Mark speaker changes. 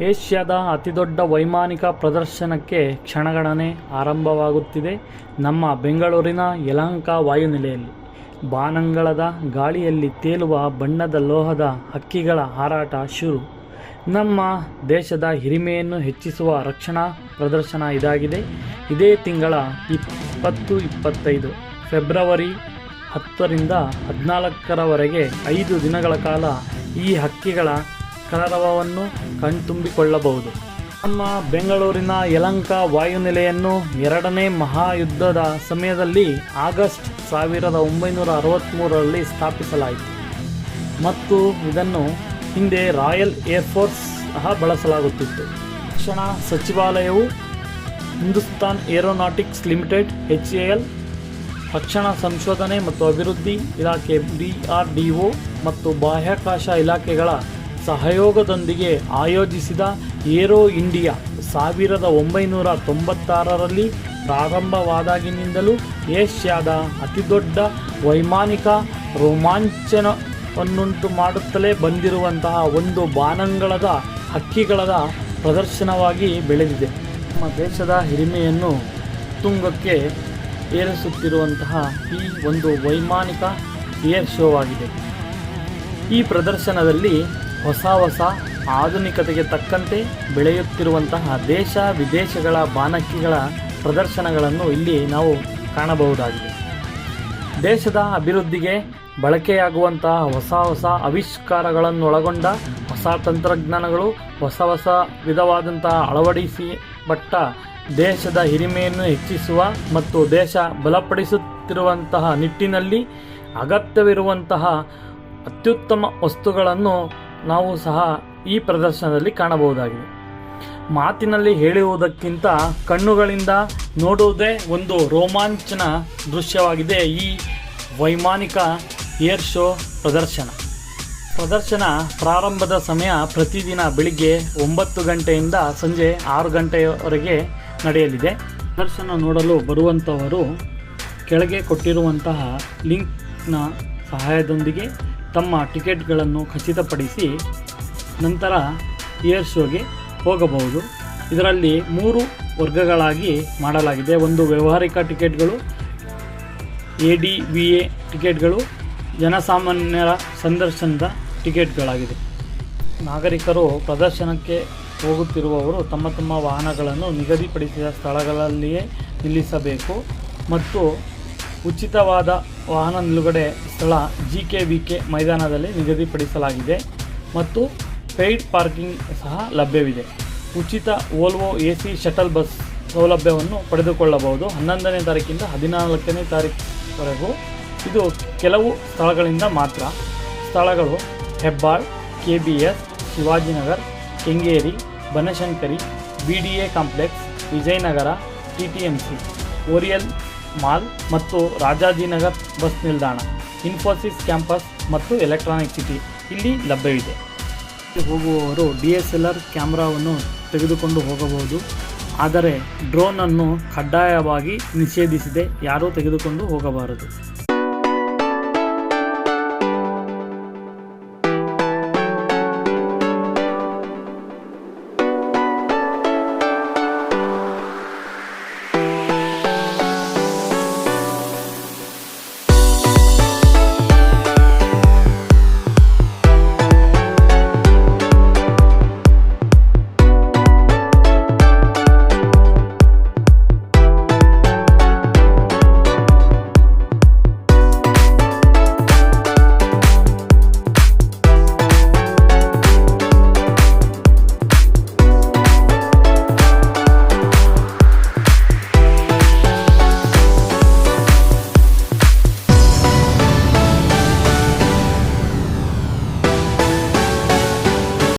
Speaker 1: ಏಷ್ಯಾದ ಅತಿದೊಡ್ಡ ವೈಮಾನಿಕ ಪ್ರದರ್ಶನಕ್ಕೆ ಕ್ಷಣಗಣನೆ ಆರಂಭವಾಗುತ್ತಿದೆ ನಮ್ಮ ಬೆಂಗಳೂರಿನ ಯಲಹಂಕ ವಾಯುನೆಲೆಯಲ್ಲಿ. ಬಾನಂಗಳದ ಗಾಳಿಯಲ್ಲಿ ತೇಲುವ ಬಣ್ಣದ ಲೋಹದ ಹಕ್ಕಿಗಳ ಹಾರಾಟ ಶುರು. ನಮ್ಮ ದೇಶದ ಹಿರಿಮೆಯನ್ನು ಹೆಚ್ಚಿಸುವ ರಕ್ಷಣಾ ಪ್ರದರ್ಶನ ಇದಾಗಿದೆ. ಇದೇ ತಿಂಗಳ ಇಪ್ಪತ್ತು ಇಪ್ಪತ್ತೈದು ಫೆಬ್ರವರಿ ಹತ್ತರಿಂದ ಹದಿನಾಲ್ಕರವರೆಗೆ ಐದು ದಿನಗಳ ಕಾಲ ಈ ಹಕ್ಕಿಗಳ ಕಲರವವನ್ನು ಕಣ್ತುಂಬಿಕೊಳ್ಳಬಹುದು. ನಮ್ಮ ಬೆಂಗಳೂರಿನ ಯಲಂಕ ವಾಯುನೆಲೆಯನ್ನು ಎರಡನೇ ಮಹಾಯುದ್ಧದ ಸಮಯದಲ್ಲಿ ಆಗಸ್ಟ್ ಸಾವಿರದ ಒಂಬೈನೂರ ಅರವತ್ತ್ಮೂರರಲ್ಲಿ ಸ್ಥಾಪಿಸಲಾಯಿತು. ಮತ್ತು ಇದನ್ನು ಹಿಂದೆ ರಾಯಲ್ ಏರ್ಫೋರ್ಸ್ ಸಹ ಬಳಸಲಾಗುತ್ತಿತ್ತು. ರಕ್ಷಣಾ ಸಚಿವಾಲಯವು Hindustan aeronautics limited, H A L, ರಕ್ಷಣಾ ಸಂಶೋಧನೆ ಮತ್ತು ಅಭಿವೃದ್ಧಿ ಇಲಾಖೆ ಡಿ ಆರ್ ಡಿ ಒ ಮತ್ತು ಬಾಹ್ಯಾಕಾಶ ಇಲಾಖೆಗಳ ಸಹಯೋಗದೊಂದಿಗೆ ಆಯೋಜಿಸಿದ ಏರೋ ಇಂಡಿಯಾ ಸಾವಿರದ ಒಂಬೈನೂರ ತೊಂಬತ್ತಾರರಲ್ಲಿ ಪ್ರಾರಂಭವಾದಾಗಿನಿಂದಲೂ ಏಷ್ಯಾದ ಅತಿದೊಡ್ಡ ವೈಮಾನಿಕ ರೋಮಾಂಚನವನ್ನುಂಟು ಮಾಡುತ್ತಲೇ ಬಂದಿರುವಂತಹ ಒಂದು ಬಾನಂಗಳದ ಹಕ್ಕಿಗಳದ ಪ್ರದರ್ಶನವಾಗಿ ಬೆಳೆದಿದೆ. ನಮ್ಮ ದೇಶದ ಹಿರಿಮೆಯನ್ನು ತುಂಗಕ್ಕೆ ಏರಿಸುತ್ತಿರುವಂತಹ ಈ ಒಂದು ವೈಮಾನಿಕ ಏರ್ ಶೋ ಆಗಿದೆ ಈ ಪ್ರದರ್ಶನದಲ್ಲಿ ಹೊಸ ಹೊಸ ಆಧುನಿಕತೆಗೆ ತಕ್ಕಂತೆ ಬೆಳೆಯುತ್ತಿರುವಂತಹ ದೇಶ ವಿದೇಶಗಳ ಬಾನಕ್ಕಿಗಳ ಪ್ರದರ್ಶನಗಳನ್ನು ಇಲ್ಲಿ ನಾವು ಕಾಣಬಹುದಾಗಿದೆ. ದೇಶದ ಅಭಿವೃದ್ಧಿಗೆ ಬಳಕೆಯಾಗುವಂತಹ ಹೊಸ ಹೊಸ ಆವಿಷ್ಕಾರಗಳನ್ನೊಳಗೊಂಡ ಹೊಸ ತಂತ್ರಜ್ಞಾನಗಳು, ಹೊಸ ಹೊಸ ವಿಧವಾದಂತಹ ಅಳವಡಿಸಿಬಟ್ಟ ದೇಶದ ಹಿರಿಮೆಯನ್ನು ಹೆಚ್ಚಿಸುವ ಮತ್ತು ದೇಶ ಬಲಪಡಿಸುತ್ತಿರುವಂತಹ ನಿಟ್ಟಿನಲ್ಲಿ ಅಗತ್ಯವಿರುವಂತಹ ಅತ್ಯುತ್ತಮ ವಸ್ತುಗಳನ್ನು ನಾವು ಸಹ ಈ ಪ್ರದರ್ಶನದಲ್ಲಿ ಕಾಣಬಹುದಾಗಿದೆ. ಮಾತಿನಲ್ಲಿ ಹೇಳುವುದಕ್ಕಿಂತ ಕಣ್ಣುಗಳಿಂದ ನೋಡುವುದೇ ಒಂದು ರೋಮಾಂಚನ ದೃಶ್ಯವಾಗಿದೆ ಈ ವೈಮಾನಿಕ ಏರ್ ಶೋ ಪ್ರದರ್ಶನ. ಪ್ರದರ್ಶನ ಪ್ರಾರಂಭದ ಸಮಯ ಪ್ರತಿದಿನ ಬೆಳಿಗ್ಗೆ ಒಂಬತ್ತು ಗಂಟೆಯಿಂದ ಸಂಜೆ ಆರು ಗಂಟೆಯವರೆಗೆ ನಡೆಯಲಿದೆ. ಪ್ರದರ್ಶನ ನೋಡಲು ಬರುವಂಥವರು ಕೆಳಗೆ ಕೊಟ್ಟಿರುವಂತಹ ಲಿಂಕ್ನ ಸಹಾಯದೊಂದಿಗೆ ತಮ್ಮ ಟಿಕೆಟ್ಗಳನ್ನು ಖಚಿತಪಡಿಸಿ ನಂತರ ಏರ್ ಶೋಗೆ ಹೋಗಬಹುದು. ಇದರಲ್ಲಿ ಮೂರು ವರ್ಗಗಳಾಗಿ ಮಾಡಲಾಗಿದೆ. ಒಂದು ವ್ಯಾವಹಾರಿಕ ಟಿಕೆಟ್ಗಳು, ಎ ಡಿ ವಿ ಎ ಟಿಕೆಟ್ಗಳು, ಜನಸಾಮಾನ್ಯರ ಸಂದರ್ಶನದ ಟಿಕೆಟ್ಗಳಾಗಿದೆ. ನಾಗರಿಕರು ಪ್ರದರ್ಶನಕ್ಕೆ ಹೋಗುತ್ತಿರುವವರು ತಮ್ಮ ತಮ್ಮ ವಾಹನಗಳನ್ನು ನಿಗದಿಪಡಿಸಿದ ಸ್ಥಳಗಳಲ್ಲಿಯೇ ನಿಲ್ಲಿಸಬೇಕು ಮತ್ತು ಉಚಿತವಾದ ವಾಹನ ನಿಲುಗಡೆ ಸ್ಥಳ ಜಿ ಕೆ ವಿ ಕೆ ಮೈದಾನದಲ್ಲಿ ನಿಗದಿಪಡಿಸಲಾಗಿದೆ ಮತ್ತು ಪೇಯ್ಡ್ ಪಾರ್ಕಿಂಗ್ ಸಹ ಲಭ್ಯವಿದೆ. ಉಚಿತ Volvo A C shuttle bus ಸೌಲಭ್ಯವನ್ನು ಪಡೆದುಕೊಳ್ಳಬಹುದು. ಹನ್ನೊಂದನೇ ತಾರೀಕಿಂದ ಹದಿನಾಲ್ಕನೇ ತಾರೀಕುವರೆಗೂ. ಇದು ಕೆಲವು ಸ್ಥಳಗಳಿಂದ ಮಾತ್ರ. ಸ್ಥಳಗಳು Hebbal K B S Shivajinagar, Kengeri, Banashankari B D A complex, Vijayanagara T T M C Orion mall ಮತ್ತು ರಾಜಾಜಿನಗರ್ ಬಸ್ ನಿಲ್ದಾಣ, ಇನ್ಫೋಸಿಸ್ ಕ್ಯಾಂಪಸ್ ಮತ್ತು ಎಲೆಕ್ಟ್ರಾನಿಕ್ ಸಿಟಿ ಇಲ್ಲಿ ಲಭ್ಯವಿದೆ. ಹೋಗುವವರು ಡಿ ಎಸ್ ಎಲ್ ಆರ್ ಕ್ಯಾಮ್ರಾವನ್ನು ತೆಗೆದುಕೊಂಡು ಹೋಗಬಹುದು. ಆದರೆ ಡ್ರೋನನ್ನು ಕಡ್ಡಾಯವಾಗಿ ನಿಷೇಧಿಸಿದೆ. ಯಾರೂ ತೆಗೆದುಕೊಂಡು ಹೋಗಬಾರದು.